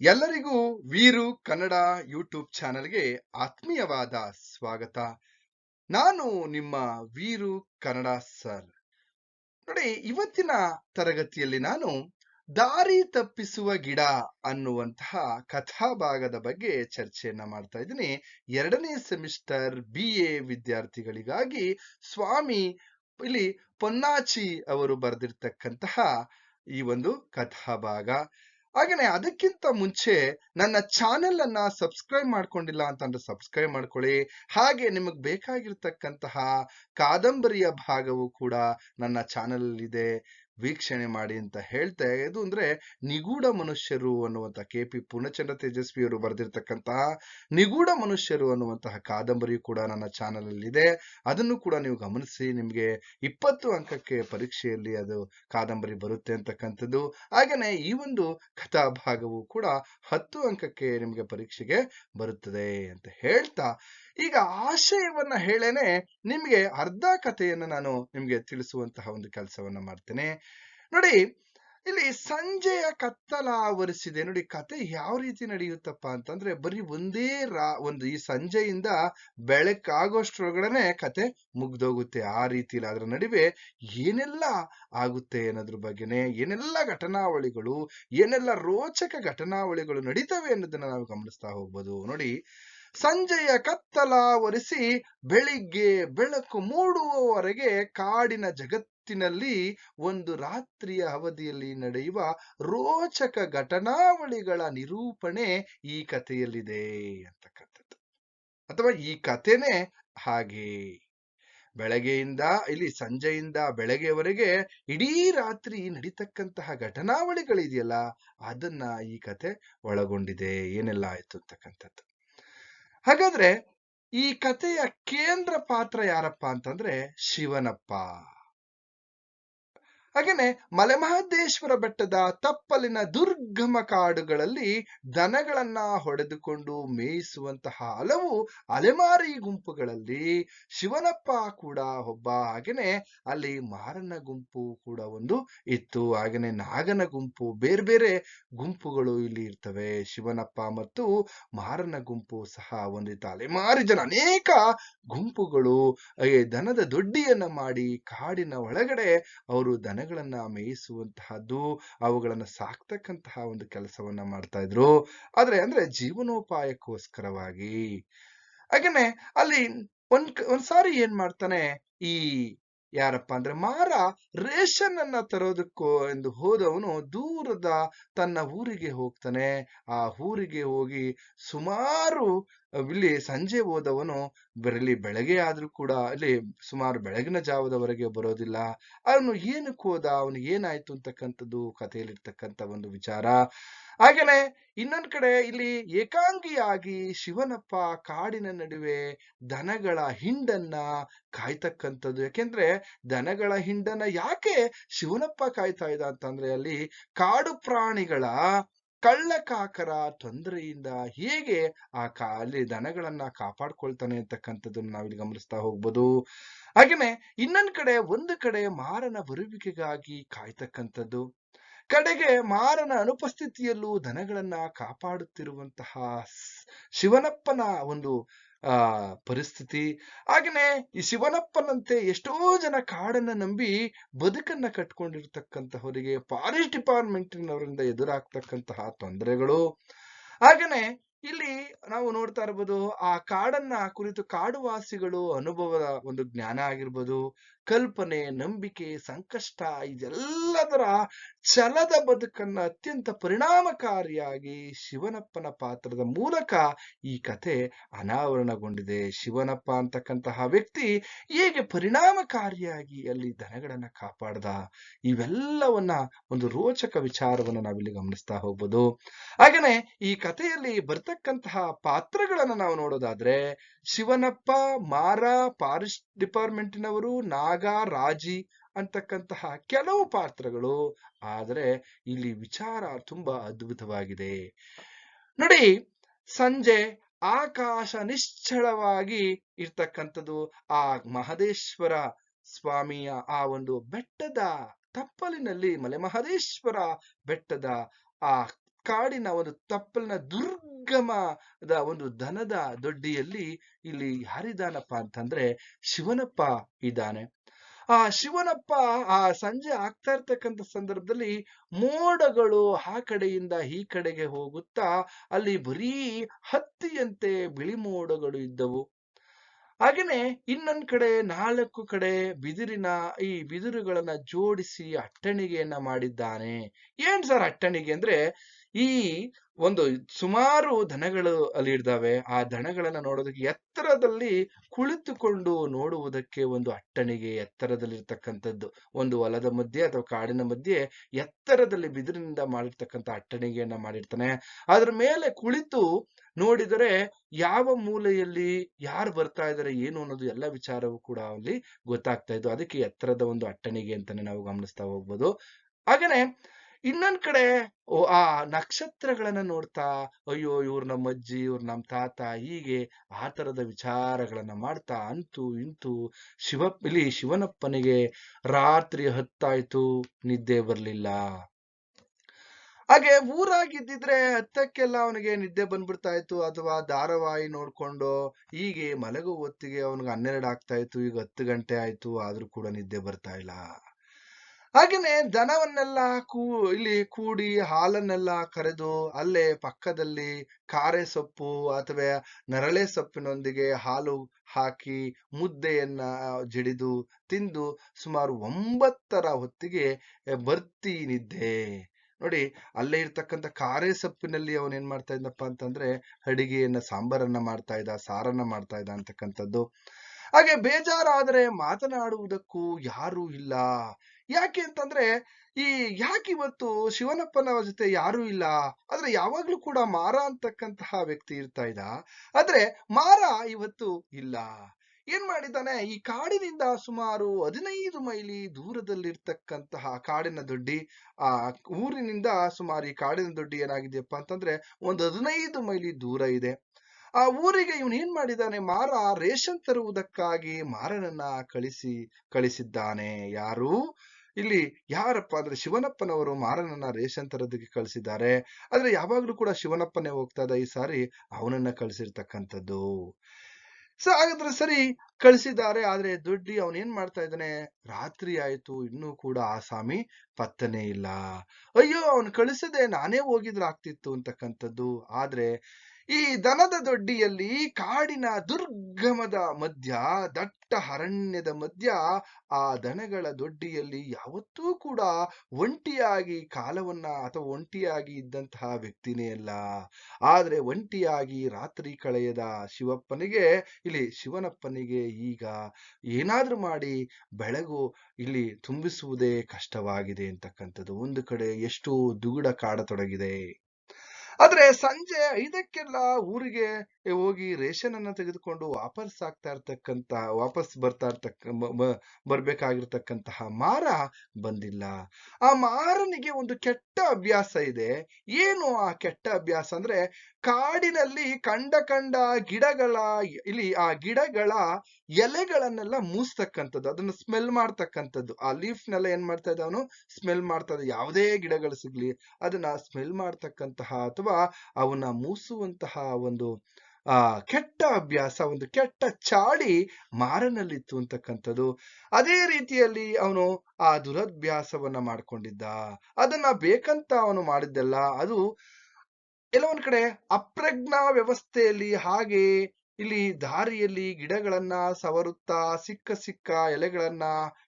ಎಲ್ಲರಿಗೂ ವೀರು ಕನ್ನಡ ಯೂಟ್ಯೂಬ್ ಚಾನೆಲ್ಗೆ ಆತ್ಮೀಯವಾದ ಸ್ವಾಗತ. ನಾನು ನಿಮ್ಮ ವೀರು ಕನ್ನಡ ಸರ್. ನೋಡಿ, ಇವತ್ತಿನ ತರಗತಿಯಲ್ಲಿ ನಾನು ದಾರಿ ತಪ್ಪಿಸುವ ಗಿಡ ಅನ್ನುವಂತಹ ಕಥಾಭಾಗದ ಬಗ್ಗೆ ಚರ್ಚೆಯನ್ನ ಮಾಡ್ತಾ ಇದ್ದೀನಿ. ಎರಡನೇ ಸೆಮಿಸ್ಟರ್ ಬಿ ಎ ವಿದ್ಯಾರ್ಥಿಗಳಿಗಾಗಿ ಸ್ವಾಮಿ ಇಲ್ಲಿ ಪೊನ್ನಾಚಿ ಅವರು ಬರೆದಿರ್ತಕ್ಕಂತಹ ಈ ಒಂದು ಕಥಾಭಾಗ. ಹಾಗೇನೆ ಅದಕ್ಕಿಂತ ಮುಂಚೆ ನನ್ನ ಚಾನೆಲ್ ಅನ್ನ ಸಬ್ಸ್ಕ್ರೈಬ್ ಮಾಡ್ಕೊಂಡಿಲ್ಲ ಅಂತಂದ್ರೆ ಸಬ್ಸ್ಕ್ರೈಬ್ ಮಾಡ್ಕೊಳ್ಳಿ. ಹಾಗೆ ನಿಮಗೆ ಬೇಕಾಗಿರ್ತಕ್ಕಂತಹ ಕಾದಂಬರಿಯ ಭಾಗವು ಕೂಡ ನನ್ನ ಚಾನೆಲ್ ಇದೆ ವೀಕ್ಷಣೆ ಮಾಡಿ ಅಂತ ಹೇಳ್ತಾ ಇದು ಅಂದ್ರೆ ನಿಗೂಢ ಮನುಷ್ಯರು ಅನ್ನುವಂತಹ ಕೆ ಪಿ ಪೂರ್ಣಚಂದ್ರ ತೇಜಸ್ವಿ ಅವರು ಬರೆದಿರ್ತಕ್ಕಂತಹ ನಿಗೂಢ ಮನುಷ್ಯರು ಅನ್ನುವಂತಹ ಕಾದಂಬರಿ ಕೂಡ ನನ್ನ ಚಾನೆಲ್ ಅಲ್ಲಿ ಇದೆ ಅದನ್ನು ಕೂಡ ನೀವು ಗಮನಿಸಿ, ನಿಮ್ಗೆ ಇಪ್ಪತ್ತು ಅಂಕಕ್ಕೆ ಪರೀಕ್ಷೆಯಲ್ಲಿ ಅದು ಕಾದಂಬರಿ ಬರುತ್ತೆ ಅಂತಕ್ಕಂಥದ್ದು. ಹಾಗೇನೆ ಈ ಒಂದು ಕಥಾಭಾಗವು ಕೂಡ ಹತ್ತು ಅಂಕಕ್ಕೆ ನಿಮ್ಗೆ ಪರೀಕ್ಷೆಗೆ ಬರುತ್ತದೆ ಅಂತ ಹೇಳ್ತಾ ಈಗ ಆಶಯವನ್ನ ಹೇಳೇನೆ ನಿಮ್ಗೆ ಅರ್ಧ ಕಥೆಯನ್ನ ನಾನು ನಿಮ್ಗೆ ತಿಳಿಸುವಂತಹ ಒಂದು ಕೆಲಸವನ್ನ ಮಾಡ್ತೇನೆ. ನೋಡಿ, ಇಲ್ಲಿ ಸಂಜೆಯ ಕತ್ತಲ ಆವರಿಸಿದೆ. ನೋಡಿ, ಕತೆ ಯಾವ ರೀತಿ ನಡೆಯುತ್ತಪ್ಪ ಅಂತಂದ್ರೆ ಬರೀ ಒಂದೇ ರಾ, ಒಂದು ಈ ಸಂಜೆಯಿಂದ ಬೆಳಕಾಗೋಷ್ಟ್ರೊಳಗಡೆ ಕತೆ ಮುಗ್ದೋಗುತ್ತೆ. ಆ ರೀತಿಯಲ್ಲಿ ಅದರ ನಡುವೆ ಏನೆಲ್ಲ ಆಗುತ್ತೆ ಅನ್ನೋದ್ರ ಬಗ್ಗೆನೆ, ಏನೆಲ್ಲ ಘಟನಾವಳಿಗಳು, ಏನೆಲ್ಲ ರೋಚಕ ಘಟನಾವಳಿಗಳು ನಡೀತವೆ ಅನ್ನೋದನ್ನ ನಾವು ಗಮನಿಸ್ತಾ ಹೋಗ್ಬೋದು. ನೋಡಿ ಸಂಜೆಯ ಕತ್ತಲ ಒರೆಸಿ ಬೆಳಿಗ್ಗೆ ಬೆಳಕು ಮೂಡುವವರೆಗೆ ಕಾಡಿನ ಜಗತ್ತಿನಲ್ಲಿ ಒಂದು ರಾತ್ರಿಯ ಅವಧಿಯಲ್ಲಿ ನಡೆಯುವ ರೋಚಕ ಘಟನಾವಳಿಗಳ ನಿರೂಪಣೆ ಈ ಕಥೆಯಲ್ಲಿದೆ ಅಂತಕ್ಕಂಥದ್ದು ಅಥವಾ ಈ ಕಥೆನೇ ಹಾಗೆ. ಬೆಳಗ್ಗೆಯಿಂದ ಇಲ್ಲಿ ಸಂಜೆಯಿಂದ ಬೆಳಗ್ಗೆವರೆಗೆ ಇಡೀ ರಾತ್ರಿ ನಡೀತಕ್ಕಂತಹ ಘಟನಾವಳಿಗಳಿದೆಯಲ್ಲ, ಅದನ್ನ ಈ ಕತೆ ಒಳಗೊಂಡಿದೆ, ಏನೆಲ್ಲ ಆಯ್ತು ಅಂತಕ್ಕಂಥದ್ದು. ಹಾಗಾದ್ರೆ ಈ ಕಥೆಯ ಕೇಂದ್ರ ಪಾತ್ರ ಯಾರಪ್ಪ ಅಂತಂದ್ರೆ ಶಿವನಪ್ಪ. ಹಾಗೇನೆ ಮಲೆಮಹದೇಶ್ವರ ಬೆಟ್ಟದ ತಪ್ಪಲಿನ ದುರ್ಗಮ ಕಾಡುಗಳಲ್ಲಿ ದನಗಳನ್ನ ಹೊಡೆದುಕೊಂಡು ಮೇಯಿಸುವಂತಹ ಹಲವು ಅಲೆಮಾರಿ ಗುಂಪುಗಳಲ್ಲಿ ಶಿವನಪ್ಪ ಕೂಡ ಒಬ್ಬ ಹಾಗೇನೆ ಅಲ್ಲಿ ಮಾರನ ಗುಂಪು ಕೂಡ ಒಂದು ಇತ್ತು. ಹಾಗೇನೆ ನಾಗನ ಗುಂಪು, ಬೇರೆ ಬೇರೆ ಗುಂಪುಗಳು ಇಲ್ಲಿ ಇರ್ತವೆ. ಶಿವನಪ್ಪ ಮತ್ತು ಮಾರನ ಗುಂಪು ಸಹ ಒಂದಿತ್ತು. ಅಲೆಮಾರಿ ಜನ ಅನೇಕ ಗುಂಪುಗಳು ದನದ ದೊಡ್ಡಿಯನ್ನ ಮಾಡಿ ಕಾಡಿನ ಒಳಗಡೆ ಅವರು ದನ ದನಗಳನ್ನ ಮೇಯಿಸುವಂತಹದ್ದು, ಅವುಗಳನ್ನ ಸಾಕ್ತಕ್ಕಂತಹ ಒಂದು ಕೆಲಸವನ್ನ ಮಾಡ್ತಾ ಇದ್ರು ಆದ್ರೆ ಅಂದ್ರೆ ಜೀವನೋಪಾಯಕ್ಕೋಸ್ಕರವಾಗಿ. ಹಾಗೇನೆ ಅಲ್ಲಿ ಒಂದ್ ಒಂದ್ಸಾರಿ ಏನ್ ಮಾಡ್ತಾನೆ, ಈ ಯಾರಪ್ಪ ಅಂದ್ರೆ ಮಾರ ರೇಷನ್ ಅನ್ನ ತರೋದಕ್ಕೋ ಎಂದು ಹೋದವನು ದೂರದ ತನ್ನ ಊರಿಗೆ ಹೋಗ್ತಾನೆ. ಆ ಊರಿಗೆ ಹೋಗಿ ಸುಮಾರು, ಇಲ್ಲಿ ಸಂಜೆ ಹೋದವನು ಬರಲಿ ಬೆಳಗ್ಗೆ ಆದ್ರೂ ಕೂಡ ಅಲ್ಲಿ ಸುಮಾರು ಬೆಳಗಿನ ಜಾವದವರೆಗೆ ಬರೋದಿಲ್ಲ. ಅವನು ಏನಕ್ಕೆ ಹೋದ ಅವನು ಏನಾಯ್ತು ಅಂತಕ್ಕಂಥದ್ದು, ಕಥೆಯಲ್ಲಿರ್ತಕ್ಕಂಥ ಒಂದು ವಿಚಾರ. ಹಾಗೇನೆ ಇನ್ನೊಂದ್ ಕಡೆ ಇಲ್ಲಿ ಏಕಾಂಗಿಯಾಗಿ ಶಿವನಪ್ಪ ಕಾಡಿನ ನಡುವೆ ದನಗಳ ಹಿಂಡನ್ನ ಕಾಯ್ತಕ್ಕಂಥದ್ದು. ಯಾಕೆಂದ್ರೆ ದನಗಳ ಹಿಂಡನ್ನ ಯಾಕೆ ಶಿವನಪ್ಪ ಕಾಯ್ತಾ ಇದ್ದ ಅಂತಂದ್ರೆ ಅಲ್ಲಿ ಕಾಡು ಪ್ರಾಣಿಗಳ ಕಳ್ಳಕಾಕರ ತೊಂದರೆಯಿಂದ ಹೇಗೆ ಆ ಕಾಲಿ ದನಗಳನ್ನ ಕಾಪಾಡ್ಕೊಳ್ತಾನೆ ಅಂತಕ್ಕಂಥದ್ದನ್ನ ನಾವಿಲ್ಲಿ ಗಮನಿಸ್ತಾ ಹೋಗ್ಬೋದು. ಹಾಗೇನೆ ಇನ್ನೊಂದ್ ಕಡೆ ಒಂದು ಕಡೆ ಮಾರನ ಬರುವಿಕೆಗಾಗಿ ಕಾಯ್ತಕ್ಕಂಥದ್ದು. ಕಡೆಗೆ ಮಾರನ ಅನುಪಸ್ಥಿತಿಯಲ್ಲೂ ದನಗಳನ್ನ ಕಾಪಾಡುತ್ತಿರುವಂತಹ ಶಿವನಪ್ಪನ ಒಂದು, ಆ, ಪರಿಸ್ಥಿತಿ. ಹಾಗೇನೆ ಈ ಶಿವನಪ್ಪನಂತೆ ಎಷ್ಟೋ ಜನ ಕಾಡನ್ನ ನಂಬಿ ಬದುಕನ್ನ ಕಟ್ಕೊಂಡಿರ್ತಕ್ಕಂತಹವರಿಗೆ ಫಾರೆಸ್ಟ್ ಡಿಪಾರ್ಟ್ಮೆಂಟ್ನವರಿಂದ ಎದುರಾಗ್ತಕ್ಕಂತಹ ತೊಂದರೆಗಳು. ಹಾಗೇನೆ ಇಲ್ಲಿ ನಾವು ನೋಡ್ತಾ ಇರ್ಬೋದು, ಆ ಕಾಡನ್ನ ಕುರಿತು ಕಾಡುವಾಸಿಗಳು ಅನುಭವದ ಒಂದು ಜ್ಞಾನ ಆಗಿರ್ಬೋದು ಕಲ್ಪನೆ, ನಂಬಿಕೆ, ಸಂಕಷ್ಟ ಇದೆಲ್ಲದರ ಛಲದ ಬದುಕನ್ನ ಅತ್ಯಂತ ಪರಿಣಾಮಕಾರಿಯಾಗಿ ಶಿವನಪ್ಪನ ಪಾತ್ರದ ಮೂಲಕ ಈ ಕತೆ ಅನಾವರಣಗೊಂಡಿದೆ. ಶಿವನಪ್ಪ ಅಂತಕ್ಕಂತಹ ವ್ಯಕ್ತಿ ಹೇಗೆ ಪರಿಣಾಮಕಾರಿಯಾಗಿ ಅಲ್ಲಿ ದನಗಳನ್ನ ಕಾಪಾಡ್ದ? ಇವೆಲ್ಲವನ್ನ ಒಂದು ರೋಚಕ ವಿಚಾರವನ್ನ ನಾವಿಲ್ಲಿ ಗಮನಿಸ್ತಾ ಹೋಗ್ಬೋದು. ಹಾಗೇನೆ ಈ ಕಥೆಯಲ್ಲಿ ಬರ್ತಕ್ಕಂತಹ ಪಾತ್ರಗಳನ್ನು ನಾವು ನೋಡೋದಾದ್ರೆ ಶಿವನಪ್ಪ, ಮಾರ ಫಾರೆಸ್ಟ್ ಡಿಪಾರ್ಟ್ಮೆಂಟಿನವರು, ನಾಗ ರಾಜಿ ಅಂತಕ್ಕಂತಹ ಕೆಲವು ಪಾತ್ರಗಳು. ಆದರೆ ಇಲ್ಲಿ ವಿಚಾರ ತುಂಬಾ ಅದ್ಭುತವಾಗಿದೆ. ನೋಡಿ, ಸಂಜೆ ಆಕಾಶ ನಿಶ್ಚಳವಾಗಿ ಇರ್ತಕ್ಕಂಥದ್ದು ಆ ಮಹದೇಶ್ವರ ಸ್ವಾಮಿಯ ಆ ಒಂದು ಬೆಟ್ಟದ ತಪ್ಪಲಿನಲ್ಲಿ ಮಲೆ ಮಹದೇಶ್ವರ ಬೆಟ್ಟದ ಆ ಕಾಡಿನ ಒಂದು ತಪ್ಪಲಿನ ದುರ್ಗಮದ ಒಂದು ದನದ ದೊಡ್ಡಿಯಲ್ಲಿ ಇಲ್ಲಿ ಯಾರಿದ್ದಾನಪ್ಪ ಅಂತಂದ್ರೆ ಶಿವನಪ್ಪ ಇದ್ದಾನೆ. ಆ ಶಿವನಪ್ಪ ಆ ಸಂಜೆ ಆಗ್ತಾ ಇರ್ತಕ್ಕಂಥ ಸಂದರ್ಭದಲ್ಲಿ ಮೋಡಗಳು ಆ ಕಡೆಯಿಂದ ಈ ಕಡೆಗೆ ಹೋಗುತ್ತಾ ಅಲ್ಲಿ ಬರೀ ಹತ್ತಿಯಂತೆ ಬಿಳಿ ಮೋಡಗಳು ಇದ್ದವು. ಹಾಗೇನೆ ಇನ್ನೊಂದ್ ಕಡೆ ನಾಲ್ಕು ಕಡೆ ಬಿದಿರಿನ ಈ ಬಿದಿರುಗಳನ್ನ ಜೋಡಿಸಿ ಅಟ್ಟಣಿಗೆಯನ್ನ ಮಾಡಿದ್ದಾನೆ. ಏನ್ ಸರ್ ಅಟ್ಟಣಿಗೆ ಅಂದ್ರೆ ಈ ಒಂದು ಸುಮಾರು ದನಗಳು ಅಲ್ಲಿ ಇದ್ದಾವೆ. ಆ ದನಗಳನ್ನ ನೋಡೋದಕ್ಕೆ ಎತ್ತರದಲ್ಲಿ ಕುಳಿತುಕೊಂಡು ನೋಡುವುದಕ್ಕೆ ಒಂದು ಅಟ್ಟಣಿಗೆ ಎತ್ತರದಲ್ಲಿರ್ತಕ್ಕಂಥದ್ದು. ಒಂದು ಹೊಲದ ಮಧ್ಯೆ ಅಥವಾ ಕಾಡಿನ ಮಧ್ಯೆ ಎತ್ತರದಲ್ಲಿ ಬಿದಿರಿನಿಂದ ಮಾಡಿರ್ತಕ್ಕಂಥ ಅಟ್ಟಣಿಗೆಯನ್ನ ಮಾಡಿರ್ತಾನೆ. ಅದ್ರ ಮೇಲೆ ಕುಳಿತು ನೋಡಿದರೆ ಯಾವ ಮೂಲೆಯಲ್ಲಿ ಯಾರು ಬರ್ತಾ ಇದ್ದಾರೆ, ಏನು ಅನ್ನೋದು ಎಲ್ಲ ವಿಚಾರವೂ ಕೂಡ ಅಲ್ಲಿ ಗೊತ್ತಾಗ್ತಾ ಇದ್ದು, ಅದಕ್ಕೆ ಎತ್ತರದ ಒಂದು ಅಟ್ಟಣಿಗೆ ಅಂತಾನೆ ನಾವು ಗಮನಿಸ್ತಾ ಹೋಗ್ಬೋದು. ಹಾಗೇನೆ ಇನ್ನೊಂದ್ ಕಡೆ ಆ ನಕ್ಷತ್ರಗಳನ್ನ ನೋಡ್ತಾ, ಅಯ್ಯೋ, ಇವ್ರ ನಮ್ಮ ಅಜ್ಜಿ ಇವ್ರು ನಮ್ಮ ತಾತ ಹೀಗೆ ಆ ತರದ ವಿಚಾರಗಳನ್ನ ಮಾಡ್ತಾ ಅಂತೂ ಇಂತೂ ಶಿವ, ಇಲ್ಲಿ ಶಿವನಪ್ಪನಿಗೆ ರಾತ್ರಿ ಹತ್ತಾಯ್ತು, ನಿದ್ದೆ ಬರ್ಲಿಲ್ಲ. ಹಾಗೆ ಊರಾಗಿದ್ದಿದ್ರೆ ಹತ್ತಕ್ಕೆಲ್ಲ ಅವನಿಗೆ ನಿದ್ದೆ ಬಂದ್ಬಿಡ್ತಾ ಇತ್ತು, ಅಥವಾ ಧಾರಾವಾಹಿ ನೋಡ್ಕೊಂಡು ಹೀಗೆ ಮಲಗೋ ಹೊತ್ತಿಗೆ ಅವನಿಗೆ ಹನ್ನೆರಡು ಆಗ್ತಾ ಇತ್ತು, ಈಗ ಹತ್ತು ಗಂಟೆ ಆಯ್ತು, ಆದ್ರೂ ಕೂಡ ನಿದ್ದೆ ಬರ್ತಾ ಇಲ್ಲ. ಹಾಗೇನೆ ದನವನ್ನೆಲ್ಲ ಕೂ ಇಲ್ಲಿ ಕೂಡಿ ಹಾಲನ್ನೆಲ್ಲ ಕರೆದು ಅಲ್ಲೇ ಪಕ್ಕದಲ್ಲಿ ಕಾರೆ ಸೊಪ್ಪು ಅಥವಾ ನರಳೆ ಸೊಪ್ಪಿನೊಂದಿಗೆ ಹಾಲು ಹಾಕಿ ಮುದ್ದೆಯನ್ನ ಜಡಿದು ತಿಂದು ಸುಮಾರು ಒಂಬತ್ತರ ಹೊತ್ತಿಗೆ ಬರ್ತಿ ನಿದ್ದೆ. ನೋಡಿ, ಅಲ್ಲೇ ಇರ್ತಕ್ಕಂಥ ಕಾರೆ ಸೊಪ್ಪಿನಲ್ಲಿ ಅವನ್ ಏನ್ ಮಾಡ್ತಾ ಇದ್ದಪ್ಪ ಅಂತಂದ್ರೆ ಅಡಿಗೆಯನ್ನ, ಸಾಂಬಾರನ್ನ ಮಾಡ್ತಾ ಇದ್ದ, ಸಾರನ್ನ ಮಾಡ್ತಾ ಇದ್ದ ಅಂತಕ್ಕಂಥದ್ದು. ಹಾಗೆ ಬೇಜಾರಾದ್ರೆ ಮಾತನಾಡುವುದಕ್ಕೂ ಯಾರೂ ಇಲ್ಲ. ಯಾಕೆ ಅಂತಂದ್ರೆ, ಈ ಯಾಕೆ ಇವತ್ತು ಶಿವನಪ್ಪನವರ ಜೊತೆ ಯಾರೂ ಇಲ್ಲ, ಆದ್ರೆ ಯಾವಾಗ್ಲೂ ಕೂಡ ಮಾರ ಅಂತಕ್ಕಂತಹ ವ್ಯಕ್ತಿ ಇರ್ತಾ ಇದ್ದ, ಆದ್ರೆ ಮಾರ ಇವತ್ತು ಇಲ್ಲ. ಏನ್ ಮಾಡಿದ್ದಾನೆ, ಈ ಕಾಡಿನಿಂದ ಸುಮಾರು ಹದಿನೈದು ಮೈಲಿ ದೂರದಲ್ಲಿರ್ತಕ್ಕಂತಹ ಕಾಡಿನ ದೊಡ್ಡಿ, ಆ ಊರಿನಿಂದ ಸುಮಾರು ಈ ಕಾಡಿನ ದೊಡ್ಡಿ ಏನಾಗಿದೆಯಪ್ಪ ಅಂತಂದ್ರೆ, ಒಂದು ಹದಿನೈದು ಮೈಲಿ ದೂರ ಇದೆ. ಆ ಊರಿಗೆ ಇವನು ಏನ್ ಮಾಡಿದ್ದಾನೆ, ಮಾರ ರೇಷನ್ ತರುವುದಕ್ಕಾಗಿ ಮಾರನನ್ನ ಕಳಿಸಿ, ಕಳಿಸಿದ್ದಾನೆ. ಯಾರು? ಇಲ್ಲಿ ಯಾರಪ್ಪ ಅಂದ್ರೆ ಶಿವನಪ್ಪನವರು ಮಾರನನ್ನ ರೇಷನ್ ತರೋದಕ್ಕೆ ಕಳಿಸಿದ್ದಾರೆ. ಆದ್ರೆ ಯಾವಾಗ್ಲೂ ಕೂಡ ಶಿವನಪ್ಪನೇ ಹೋಗ್ತಾ ಇದ್ದ ಈ ಸಾರಿ ಅವನನ್ನ ಕಳಿಸಿರ್ತಕ್ಕಂಥದ್ದು. ಸೊ ಹಾಗಾದ್ರೆ ಸರಿ, ಕಳಿಸಿದ್ದಾರೆ, ಆದ್ರೆ ದುಡ್ಡಿ ಅವನ್ ಏನ್ ಮಾಡ್ತಾ ಇದ್ದಾನೆ? ರಾತ್ರಿ ಆಯ್ತು, ಇನ್ನೂ ಕೂಡ ಆ ಸ್ವಾಮಿ ಪತ್ತನೇ ಇಲ್ಲ. ಅಯ್ಯೋ, ಅವನ್ ಕಳಿಸದೆ ನಾನೇ ಹೋಗಿದ್ರೆ ಆಗ್ತಿತ್ತು ಅಂತಕ್ಕಂಥದ್ದು. ಆದ್ರೆ ಈ ದನದ ದೊಡ್ಡಿಯಲ್ಲಿ ಕಾಡಿನ ದುರ್ಗಮದ ಮಧ್ಯ, ದಟ್ಟ ಅರಣ್ಯದ ಮಧ್ಯ ಆ ದನಗಳ ದೊಡ್ಡಿಯಲ್ಲಿ ಯಾವತ್ತೂ ಕೂಡ ಒಂಟಿಯಾಗಿ ಕಾಲವನ್ನ ಅಥವಾ ಒಂಟಿಯಾಗಿ ಇದ್ದಂತಹ ವ್ಯಕ್ತಿನೇ ಅಲ್ಲ. ಆದ್ರೆ ಒಂಟಿಯಾಗಿ ರಾತ್ರಿ ಕಳೆಯದ ಶಿವಪ್ಪನಿಗೆ, ಇಲ್ಲಿ ಶಿವನಪ್ಪನಿಗೆ ಈಗ ಏನಾದ್ರೂ ಮಾಡಿ ಬೆಳಗು ಇಲ್ಲಿ ತುಂಬಿಸುವುದೇ ಕಷ್ಟವಾಗಿದೆ ಅಂತಕ್ಕಂಥದ್ದು. ಒಂದು ಕಡೆ ಎಷ್ಟು ದುಗುಡ ಕಾಡತೊಡಗಿದೆ. ಆದ್ರೆ ಸಂಜೆ ಐದಕ್ಕೆಲ್ಲ ಊರಿಗೆ ಹೋಗಿ ರೇಷನ್ ಅನ್ನ ತೆಗೆದುಕೊಂಡು ವಾಪಸ್ ಆಗ್ತಾ ಇರ್ತಕ್ಕಂತ ವಾಪಸ್ ಬರ್ತಾ ಇರ್ತಕ್ಕ ಬರ್ಬೇಕಾಗಿರ್ತಕ್ಕಂತಹ ಮಾರ ಬಂದಿಲ್ಲ. ಆ ಮಾರನಿಗೆ ಒಂದು ಕೆಟ್ಟ ಅಭ್ಯಾಸ ಇದೆ. ಏನು ಆ ಕೆಟ್ಟ ಅಭ್ಯಾಸ ಅಂದ್ರೆ ಕಾಡಿನಲ್ಲಿ ಕಂಡ ಕಂಡ ಗಿಡಗಳ, ಇಲ್ಲಿ ಆ ಗಿಡಗಳ ಎಲೆಗಳನ್ನೆಲ್ಲ ಮೂಸ್ತಕ್ಕಂಥದ್ದು, ಅದನ್ನ ಸ್ಮೆಲ್ ಮಾಡ್ತಕ್ಕಂಥದ್ದು. ಆ ಲೀಫ್ನೆಲ್ಲ ಏನ್ ಮಾಡ್ತಾ ಇದ್ದ ಅವನು? ಸ್ಮೆಲ್ ಮಾಡ್ತಾ ಇದ್ದ. ಯಾವುದೇ ಗಿಡಗಳು ಸಿಗ್ಲಿ, ಅದನ್ನ ಸ್ಮೆಲ್ ಮಾಡ್ತಕ್ಕಂತಹ ಅಥವಾ ಅವನ್ನ ಮೂಸುವಂತಹ ಒಂದು, ಆ, ಕೆಟ್ಟ ಅಭ್ಯಾಸ, ಒಂದು ಕೆಟ್ಟ ಚಾಳಿ ಮಾರನಲ್ಲಿತ್ತು ಅಂತಕ್ಕಂಥದ್ದು. ಅದೇ ರೀತಿಯಲ್ಲಿ ಅವನು ಆ ದುರಭ್ಯಾಸವನ್ನ ಮಾಡ್ಕೊಂಡಿದ್ದ. ಅದನ್ನ ಬೇಕಂತ ಅವನು ಮಾಡಿದ್ದಲ್ಲ, ಅದು ಕೆಲವೊಂದ್ ಕಡೆ ಅಪ್ರಜ್ಞಾ ವ್ಯವಸ್ಥೆಯಲ್ಲಿ ಹಾಗೆ ಇಲ್ಲಿ ದಾರಿಯಲ್ಲಿ ಗಿಡಗಳನ್ನ ಸವರುತ್ತಾ ಸಿಕ್ಕ ಸಿಕ್ಕ ಎಲೆಗಳನ್ನ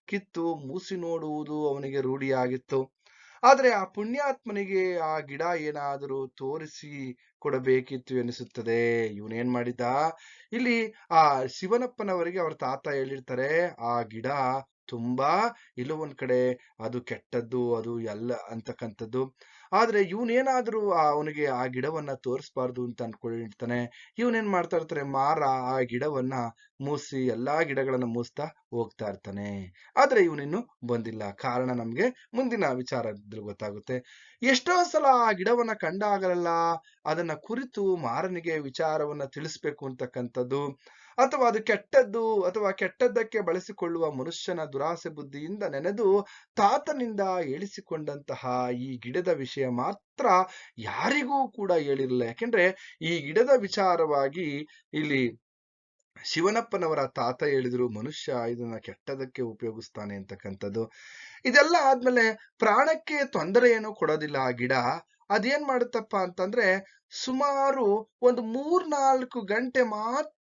ಕಿತ್ತು ಮೂಸಿ ನೋಡುವುದು ಅವನಿಗೆ ರೂಢಿಯಾಗಿತ್ತು. ಆದ್ರೆ ಆ ಪುಣ್ಯಾತ್ಮನಿಗೆ ಆ ಗಿಡ ಏನಾದರೂ ತೋರಿಸಿ ಕೊಡಬೇಕಿತ್ತು ಎನಿಸುತ್ತದೆ. ಇವನೇನ್ ಮಾಡಿದ್ದ ಇಲ್ಲಿ ಆ ಶಿವನಪ್ಪನವರಿಗೆ ಅವ್ರ ತಾತ ಹೇಳಿರ್ತಾರೆ, ಆ ಗಿಡ ತುಂಬಾ ಇಲ್ಲವೊಂದ್ ಕಡೆ ಅದು ಕೆಟ್ಟದ್ದು, ಅದು ಎಲ್ಲ ಅಂತಕ್ಕಂಥದ್ದು. ಆದ್ರೆ ಇವನೇನಾದ್ರೂ ಅವನಿಗೆ ಆ ಗಿಡವನ್ನ ತೋರಿಸ್ಬಾರ್ದು ಅಂತ ಅನ್ಕೊಂಡಿರ್ತಾನೆ ಇವನೇನ್ ಮಾಡ್ತಾ ಇರ್ತಾರೆ, ಮಾರ ಆ ಗಿಡವನ್ನ ಮೂಸಿ ಎಲ್ಲಾ ಗಿಡಗಳನ್ನ ಮೂಸ್ತಾ ಹೋಗ್ತಾ ಇರ್ತಾನೆ. ಆದ್ರೆ ಇವನಿನ್ನು ಬಂದಿಲ್ಲ. ಕಾರಣ ನಮ್ಗೆ ಮುಂದಿನ ವಿಚಾರದಲ್ಲಿ ಗೊತ್ತಾಗುತ್ತೆ. ಎಷ್ಟೋ ಸಲ ಆ ಗಿಡವನ್ನ ಕಂಡಾಗಲಲ್ಲ ಅದನ್ನ ಕುರಿತು ಮಾರನಿಗೆ ವಿಚಾರವನ್ನ ತಿಳಿಸ್ಬೇಕು ಅಂತಕ್ಕಂಥದ್ದು. ಅಥವಾ ಅದು ಕೆಟ್ಟದ್ದು ಅಥವಾ ಕೆಟ್ಟದ್ದಕ್ಕೆ ಬಳಸಿಕೊಳ್ಳುವ ಮನುಷ್ಯನ ದುರಾಸೆ ಬುದ್ಧಿಯಿಂದ ನೆನೆದು ತಾತನಿಂದ ಏಳಿಸಿಕೊಂಡಂತಹ ಈ ಗಿಡದ ವಿಷಯ ಮಾತ್ರ ಯಾರಿಗೂ ಕೂಡ ಹೇಳಿರಲಿಲ್ಲ ಯಾಕೆಂದ್ರೆ ಈ ಗಿಡದ ವಿಚಾರವಾಗಿ ಇಲ್ಲಿ ಶಿವನಪ್ಪನವರ ತಾತ ಹೇಳಿದ್ರು, ಮನುಷ್ಯ ಇದನ್ನ ಕೆಟ್ಟದಕ್ಕೆ ಉಪಯೋಗಿಸ್ತಾನೆ ಅಂತಕ್ಕಂಥದ್ದು. ಇದೆಲ್ಲ ಆದ್ಮೇಲೆ ಪ್ರಾಣಕ್ಕೆ ತೊಂದರೆ ಏನು ಕೊಡೋದಿಲ್ಲ ಆ ಗಿಡ. ಅದೇನ್ ಮಾಡುತ್ತಪ್ಪ ಅಂತಂದ್ರೆ ಸುಮಾರು ಒಂದು ಮೂರ್ನಾಲ್ಕು ಗಂಟೆ ಮಾತ್ರ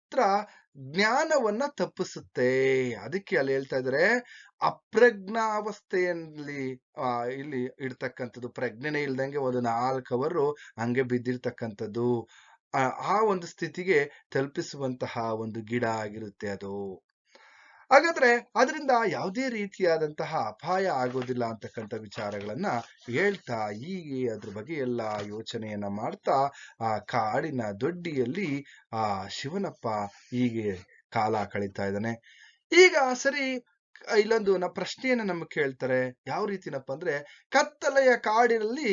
ಜ್ಞಾನವನ್ನ ತಪ್ಪಿಸುತ್ತೆ. ಅದಕ್ಕೆ ಅಲ್ಲಿ ಹೇಳ್ತಾ ಇದ್ರೆ, ಅಪ್ರಜ್ಞಾವಸ್ಥೆಯಲ್ಲಿ, ಆ, ಇಲ್ಲಿ ಇಡ್ತಕ್ಕಂಥದ್ದು, ಪ್ರಜ್ಞೆನೆ ಇಲ್ದಂಗೆ ಒಂದು ನಾಲ್ಕು ಅವರು ಹಂಗೆ ಬಿದ್ದಿರ್ತಕ್ಕಂಥದ್ದು. ಆ ಒಂದು ಸ್ಥಿತಿಗೆ ತಲುಪಿಸುವಂತಹ ಒಂದು ಗಿಡ ಆಗಿರುತ್ತೆ ಅದು. ಹಾಗಾದ್ರೆ ಅದರಿಂದ ಯಾವುದೇ ರೀತಿಯಾದಂತಹ ಅಪಾಯ ಆಗೋದಿಲ್ಲ ಅಂತಕ್ಕಂಥ ವಿಚಾರಗಳನ್ನ ಹೇಳ್ತಾ ಹೀಗೆ ಅದ್ರ ಬಗ್ಗೆ ಎಲ್ಲ ಯೋಚನೆಯನ್ನ ಮಾಡ್ತಾ ಆ ಕಾಡಿನ ದೊಡ್ಡಿಯಲ್ಲಿ ಆ ಶಿವನಪ್ಪ ಹೀಗೆ ಕಾಲ ಕಳೀತಾ ಇದ್ದಾನೆ. ಈಗ ಸರಿ, ಇಲ್ಲೊಂದು ನ ಪ್ರಶ್ನೆಯನ್ನ ನಮ್ಗೆ ಕೇಳ್ತಾರೆ. ಯಾವ ರೀತಿನಪ್ಪ ಅಂದ್ರೆ ಕತ್ತಲೆಯ ಕಾಡಿನಲ್ಲಿ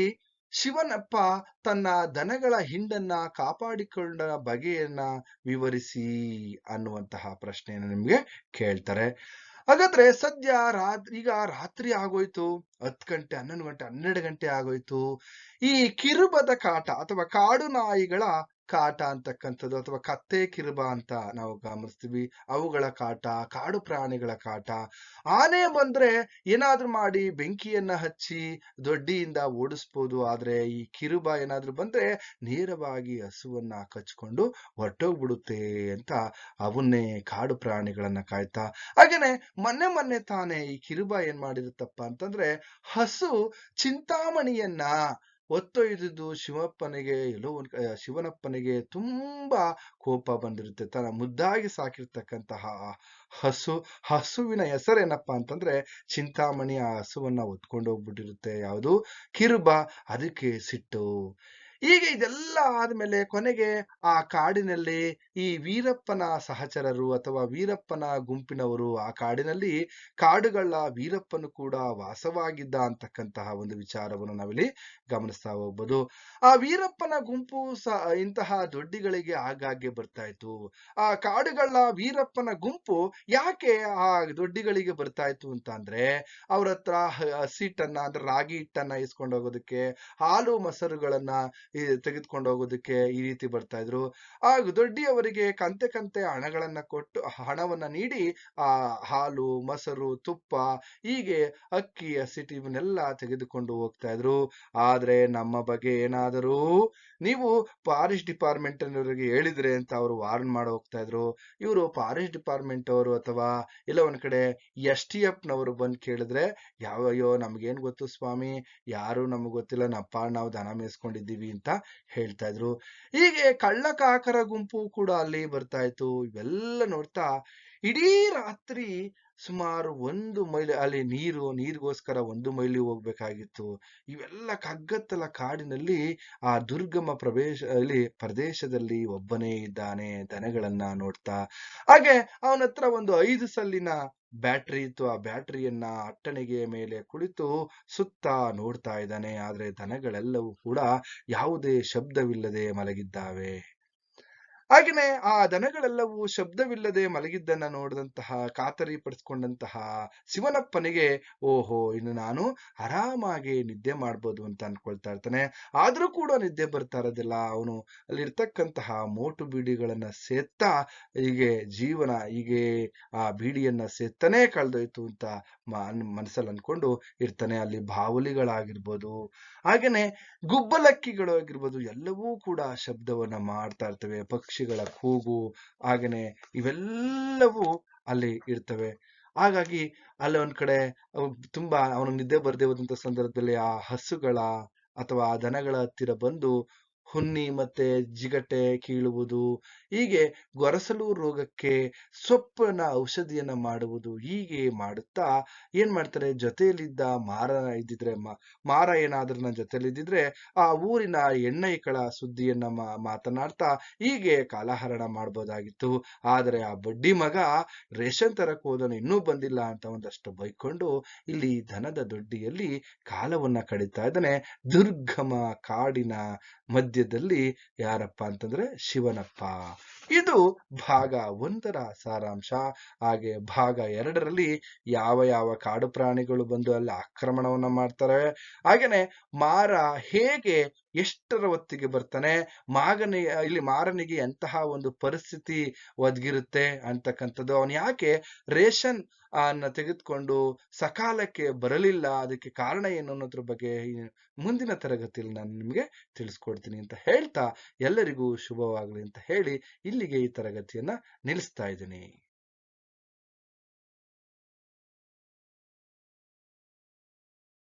ಶಿವನಪ್ಪ ತನ್ನ ದನಗಳ ಹಿಂಡನ್ನ ಕಾಪಾಡಿಕೊಂಡ ಬಗೆಯನ್ನ ವಿವರಿಸಿ ಅನ್ನುವಂತಹ ಪ್ರಶ್ನೆಯನ್ನು ನಿಮ್ಗೆ ಕೇಳ್ತಾರೆ. ಹಾಗಾದ್ರೆ ಸದ್ಯ ರಾತ್ರಿ ಈಗ ರಾತ್ರಿ ಆಗೋಯ್ತು, ಹತ್ತು ಗಂಟೆ, ಹನ್ನೊಂದು ಗಂಟೆ, ಹನ್ನೆರಡು ಗಂಟೆ ಆಗೋಯ್ತು. ಈ ಕಿರುಬದ ಕಾಟ ಅಥವಾ ಕಾಡು ನಾಯಿಗಳ ಕಾಟ ಅಂತಕ್ಕಂಥದ್ದು ಅಥವಾ ಕತ್ತೆ ಕಿರುಬ ಅಂತ ನಾವು ಗಮನಿಸ್ತೀವಿ. ಅವುಗಳ ಕಾಟ, ಕಾಡು ಪ್ರಾಣಿಗಳ ಕಾಟ. ಆನೆ ಬಂದ್ರೆ ಏನಾದ್ರೂ ಮಾಡಿ ಬೆಂಕಿಯನ್ನ ಹಚ್ಚಿ ದೊಡ್ಡಿಯಿಂದ ಓಡಿಸ್ಬೋದು. ಆದ್ರೆ ಈ ಕಿರುಬ ಏನಾದ್ರೂ ಬಂದ್ರೆ ನೇರವಾಗಿ ಹಸುವನ್ನ ಕಚ್ಕೊಂಡು ಹೊರಟೋಗ್ಬಿಡುತ್ತೆ ಅಂತ ಅವನ್ನೇ ಕಾಡು ಪ್ರಾಣಿಗಳನ್ನ ಕಾಯ್ತಾ. ಹಾಗೇನೆ ಮೊನ್ನೆ ಮೊನ್ನೆ ತಾನೇ ಈ ಕಿರುಬ ಏನ್ ಮಾಡಿರುತ್ತಪ್ಪ ಅಂತಂದ್ರೆ ಹಸು ಚಿಂತಾಮಣಿಯನ್ನ ಒತ್ತೊಯ್ದುದು ಶಿವಪ್ಪನಿಗೆ, ಎಲ್ಲೋ ಶಿವನಪ್ಪನಿಗೆ ತುಂಬಾ ಕೋಪ ಬಂದಿರುತ್ತೆ. ತನ್ನ ಮುದ್ದಾಗಿ ಸಾಕಿರ್ತಕ್ಕಂತಹ ಹಸು, ಹಸುವಿನ ಹೆಸರೇನಪ್ಪ ಅಂತಂದ್ರೆ ಚಿಂತಾಮಣಿ ಆ ಹಸುವನ್ನ ಹೊತ್ಕೊಂಡು ಹೋಗ್ಬಿಟ್ಟಿರುತ್ತೆ ಯಾವುದು? ಕಿರುಬ. ಅದಕ್ಕೆ ಸಿಟ್ಟು. ಈಗ ಇದೆಲ್ಲ ಆದ್ಮೇಲೆ ಕೊನೆಗೆ ಆ ಕಾಡಿನಲ್ಲಿ ಈ ವೀರಪ್ಪನ ಸಹಚರರು ಅಥವಾ ವೀರಪ್ಪನ ಗುಂಪಿನವರು ಆ ಕಾಡಿನಲ್ಲಿ ಕಾಡುಗಳ ವೀರಪ್ಪನು ಕೂಡ ವಾಸವಾಗಿದ್ದ ಅಂತಕ್ಕಂತಹ ಒಂದು ವಿಚಾರವನ್ನು ನಾವಿಲ್ಲಿ ಗಮನಿಸ್ತಾ ಹೋಗ್ಬೋದು. ಆ ವೀರಪ್ಪನ ಗುಂಪು ಸಹ ಇಂತಹ ದೊಡ್ಡಿಗಳಿಗೆ ಆಗಾಗ್ಗೆ ಬರ್ತಾ ಇತ್ತು. ಆ ಕಾಡುಗಳ ವೀರಪ್ಪನ ಗುಂಪು ಯಾಕೆ ಆ ದೊಡ್ಡಿಗಳಿಗೆ ಬರ್ತಾ ಇತ್ತು ಅಂತ ಅಂದ್ರೆ ಅವ್ರ ಹತ್ರ ಹಸಿಟ್ಟನ್ನ ಅಂದ್ರೆ ರಾಗಿ ಹಿಟ್ಟನ್ನ ಇಸ್ಕೊಂಡು ಹೋಗೋದಕ್ಕೆ ಹಾಲು, ಮೊಸರುಗಳನ್ನ ತೆಗೆದುಕೊಂಡು ಹೋಗೋದಕ್ಕೆ ಈ ರೀತಿ ಬರ್ತಾ ಇದ್ರು. ಆ ದೊಡ್ಡಿಯವರಿಗೆ ಕಂತೆ ಕಂತೆ ಹಣಗಳನ್ನ ಕೊಟ್ಟು, ಹಣವನ್ನ ನೀಡಿ, ಆ ಹಾಲು, ಮೊಸರು, ತುಪ್ಪ, ಹೀಗೆ ಅಕ್ಕಿ ಹಸಿಟಿ ಇವನ್ನೆಲ್ಲ ತೆಗೆದುಕೊಂಡು ಹೋಗ್ತಾ ಇದ್ರು. ಆದ್ರೆ ನಮ್ಮ ಬಗ್ಗೆ ಏನಾದರೂ ನೀವು ಫಾರೆಸ್ಟ್ ಡಿಪಾರ್ಟ್ಮೆಂಟ್ ಅವರಿಗೆ ಹೇಳಿದ್ರೆ ಅಂತ ಅವರು ವಾರ್ನ್ ಮಾಡಿ ಹೋಗ್ತಾ ಇದ್ರು. ಇವರು ಫಾರೆಸ್ಟ್ ಡಿಪಾರ್ಟ್ಮೆಂಟ್ ಅವರು ಅಥವಾ ಇಲ್ಲ ಒಂದ್ ಕಡೆ ಎಸ್ ಟಿ ಎಫ್ ನವರು ಬಂದು ಕೇಳಿದ್ರೆ ಯಾವ ಅಯ್ಯೋ ನಮ್ಗೇನ್ ಗೊತ್ತು ಸ್ವಾಮಿ? ಯಾರು ನಮ್ಗೆ ಗೊತ್ತಿಲ್ಲ. ನಪ್ಪ, ನಾವು ದನ ಮೇಯಿಸ್ಕೊಂಡಿದ್ದೀವಿ ಅಂತ ಹೇಳ್ತಾ ಇದ್ರು. ಹೀಗೆ ಕಳ್ಳಕಾಕರ ಗುಂಪು ಕೂಡ ಅಲ್ಲಿ ಬರ್ತಾ ಇತ್ತು. ಇವೆಲ್ಲ ನೋಡ್ತಾ ಇಡೀ ರಾತ್ರಿ ಸುಮಾರು ಒಂದು ಮೈಲಿ ಅಲ್ಲಿ ನೀರು, ನೀರಿಗೋಸ್ಕರ ಒಂದು ಮೈಲಿ ಹೋಗ್ಬೇಕಾಗಿತ್ತು. ಇವೆಲ್ಲ ಕಗ್ಗತ್ತಲ ಕಾಡಿನಲ್ಲಿ ಆ ದುರ್ಗಮ ಪ್ರವೇಶ ಅಲ್ಲಿ ಪ್ರದೇಶದಲ್ಲಿ ಒಬ್ಬನೇ ಇದ್ದಾನೆ ದನಗಳನ್ನ ನೋಡ್ತಾ. ಹಾಗೆ ಅವನ ಹತ್ರ ಒಂದು ಐದು ಸಲ್ಲಿನ ಬ್ಯಾಟ್ರಿ ಇತ್ತು. ಆ ಬ್ಯಾಟ್ರಿಯನ್ನ ಅಟ್ಟಣಿಗೆ ಮೇಲೆ ಕುಳಿತು ಸುತ್ತ ನೋಡ್ತಾ ಇದ್ದಾನೆ. ಆದ್ರೆ ದನಗಳೆಲ್ಲವೂ ಕೂಡ ಯಾವುದೇ ಶಬ್ದವಿಲ್ಲದೆ ಮಲಗಿದ್ದಾವೆ. ಹಾಗೆಯೇ ಆ ದನಗಳೆಲ್ಲವೂ ಶಬ್ದವಿಲ್ಲದೆ ಮಲಗಿದ್ದನ್ನ ನೋಡಿದಂತಹ ಖಾತರಿ ಪಡಿಸ್ಕೊಂಡಂತಹ ಶಿವನಪ್ಪನಿಗೆ, ಓಹೋ, ಇನ್ನು ನಾನು ಆರಾಮಾಗಿ ನಿದ್ದೆ ಮಾಡ್ಬೋದು ಅಂತ ಅನ್ಕೊಳ್ತಾ ಇರ್ತಾನೆ. ಆದ್ರೂ ಕೂಡ ನಿದ್ದೆ ಬರ್ತಾ ಇರೋದಿಲ್ಲ. ಅವನು ಅಲ್ಲಿರ್ತಕ್ಕಂತಹ ಮೋಟು ಬೀಡಿಗಳನ್ನ ಸೇತ್ತಾ ಹೀಗೆ ಜೀವನ, ಹೀಗೆ ಆ ಬೀಡಿಯನ್ನ ಸೇತ್ತಾನೇ ಕಳೆದೋಯ್ತು ಅಂತ ಮನಸ್ಸಲ್ಲಿ ಅನ್ಕೊಂಡು ಇರ್ತಾನೆ. ಅಲ್ಲಿ ಬಾವುಲಿಗಳಾಗಿರ್ಬೋದು, ಹಾಗೇನೆ ಗುಬ್ಬಲಕ್ಕಿಗಳು ಆಗಿರ್ಬೋದು ಎಲ್ಲವೂ ಕೂಡ ಶಬ್ದವನ್ನ ಮಾಡ್ತಾ ಇರ್ತವೆ. ಪಕ್ಷಿಗಳ ಕೂಗು, ಹಾಗೇನೆ ಇವೆಲ್ಲವೂ ಅಲ್ಲಿ ಇರ್ತವೆ. ಹಾಗಾಗಿ ಅಲ್ಲಿ ಒಂದ್ ಕಡೆ ತುಂಬಾ ಅವನಿಗೆ ನಿದ್ದೆ ಬರ್ದೇ ಹೋದಂತ ಸಂದರ್ಭದಲ್ಲಿ ಆ ಹಸುಗಳ ಅಥವಾ ಆ ದನಗಳ ಹತ್ತಿರ ಬಂದು ಹುನ್ನಿ ಮತ್ತೆ ಜಿಗಟೆ ಕೀಳುವುದು, ಹೀಗೆ ಗೊರಸಲು ರೋಗಕ್ಕೆ ಸೊಪ್ಪನ ಔಷಧಿಯನ್ನ ಮಾಡುವುದು ಹೀಗೆ ಮಾಡುತ್ತಾ ಏನ್ ಮಾಡ್ತಾರೆ? ಜೊತೆಯಲ್ಲಿದ್ದ ಮಾರ ಇದ್ದಿದ್ರೆ ಮಾರ ಏನಾದ್ರೂ ನನ್ನ ಜೊತೆಯಲ್ಲಿದ್ದಿದ್ರೆ ಆ ಊರಿನ ಎಣ್ಣೈಕಳ ಸುದ್ದಿಯನ್ನ ಮಾತನಾಡ್ತಾ ಹೀಗೆ ಕಾಲಹರಣ ಮಾಡ್ಬೋದಾಗಿತ್ತು. ಆದರೆ ಆ ಬಡ್ಡಿ ಮಗ ರೇಷನ್ ತರಕ್ ಹೋದನು, ಇನ್ನೂ ಬಂದಿಲ್ಲ ಅಂತ ಒಂದಷ್ಟು ಬೈಕೊಂಡು ಇಲ್ಲಿ ದನದ ದೊಡ್ಡಿಯಲ್ಲಿ ಕಾಲವನ್ನ ಕಡಿತಾ ಇದ್ದಾನೆ. ದುರ್ಗಮ ಕಾಡಿನ ಮಧ್ಯದಲ್ಲಿ ಮಧ್ಯದಲ್ಲಿ ಯಾರಪ್ಪ ಅಂತಂದ್ರೆ ಶಿವನಪ್ಪ. ಇದು ಭಾಗ ಒಂದರ ಸಾರಾಂಶ. ಹಾಗೆ ಭಾಗ ಎರಡರಲ್ಲಿ ಯಾವ ಯಾವ ಕಾಡು ಪ್ರಾಣಿಗಳು ಬಂದು ಅಲ್ಲಿ ಆಕ್ರಮಣವನ್ನ ಮಾಡ್ತಾರೆ. ಹಾಗೇನೆ ಮಾರ ಹೇಗೆ ಎಷ್ಟರ ಹೊತ್ತಿಗೆ ಬರ್ತಾನೆ? ಮಾಗನಿ, ಇಲ್ಲಿ ಮಾರನಿಗೆ ಎಂತಹ ಒಂದು ಪರಿಸ್ಥಿತಿ ಒದಗಿರುತ್ತೆ ಅಂತಕ್ಕಂಥದ್ದು. ಅವನು ಯಾಕೆ ರೇಷನ್ ಅನ್ನ ತೆಗೆದುಕೊಂಡು ಸಕಾಲಕ್ಕೆ ಬರಲಿಲ್ಲ, ಅದಕ್ಕೆ ಕಾರಣ ಏನು ಅನ್ನೋದ್ರ ಬಗ್ಗೆ ಮುಂದಿನ ತರಗತಿಯಲ್ಲಿ ನಾನು ನಿಮಗೆ ತಿಳಿಸ್ಕೊಡ್ತೀನಿ ಅಂತ ಹೇಳ್ತಾ ಎಲ್ಲರಿಗೂ ಶುಭವಾಗಲಿ ಅಂತ ಹೇಳಿ ಇಲ್ಲಿಗೆ ಈ ತರಗತಿಯನ್ನ ನಿಲ್ಲಿಸ್ತಾ ಇದ್ದೀನಿ.